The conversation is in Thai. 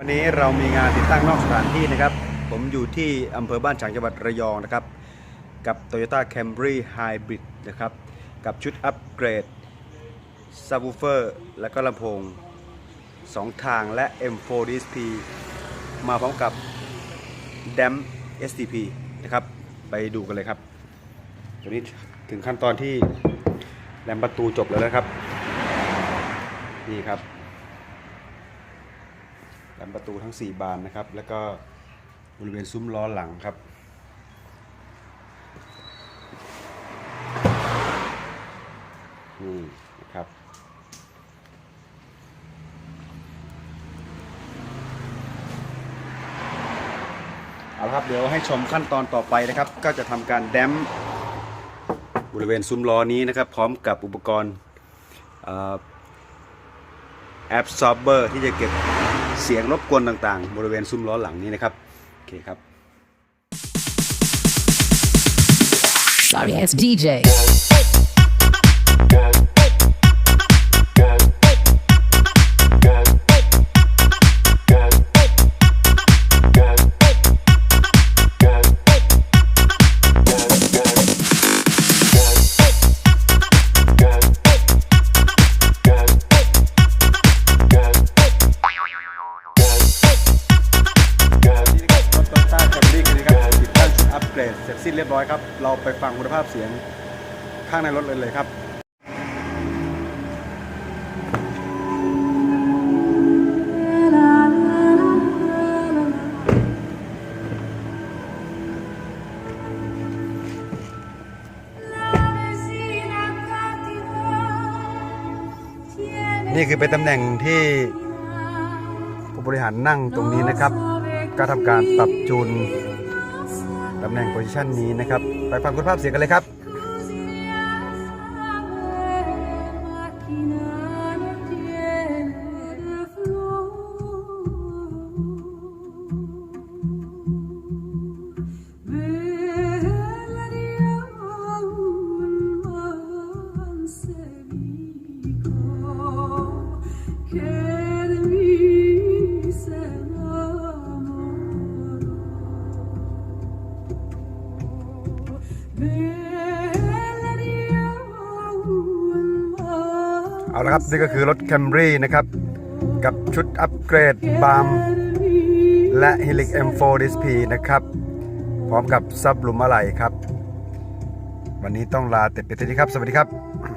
วันนี้เรามีงานติดตั้งนอกสถานที่นะครับ ผมอยู่ที่อำเภอบ้านฉางจังหวัดระยองนะครับ กับ Toyota Camry Hybrid นะครับ กับชุดอัปเกรด Subwoofer และก็ลำโพง 2 ทางและ M4 DSP มาพร้อมกับ DAM STP นะครับ ไปดูกันเลยครับตอนนี้ถึงขั้นตอนที่แรมประตูจบแล้วนะครับ นี่ครับ แรมประตูทั้ง 4 บานนะครับ แล้วก็บริเวณซุ้มล้อหลังครับ นี่นะครับเอาละครับเดี๋ยวให้ชมขั้นตอนต่อไปนะครับ ก็จะทำการแดมบริเวณซุ้มล้อนี้นะครับ พร้อมกับอุปกรณ์แอบซอร์เบอร์ที่จะเก็บ เสียงรบกวนต่างๆ บริเวณซุ้มล้อหลังนี้นะครับ โอเคครับ Sorry ass DJ. สิ้นเรียบร้อยครับ เราไปฟังคุณภาพเสียงข้างในรถเลยเลยครับนี่คือเป็นตำแหน่งที่ผู้บริหารนั่งตรงนี้นะครับ ก็ทำการปรับจูนำแหน่งโพซิชันนี้นะครับ ไปฟังคุณภาพเสียงกันเลยครับ Que เอาละครับ นี่ก็คือรถ Camry นะครับ กับชุดอัปเกรดบาร์มและ Helix M4 DSP นะครับ พร้อมกับซับหลุมอะไหล่ครับ วันนี้ต้องลาแต่เพียงเท่านี้ครับ สวัสดีครับ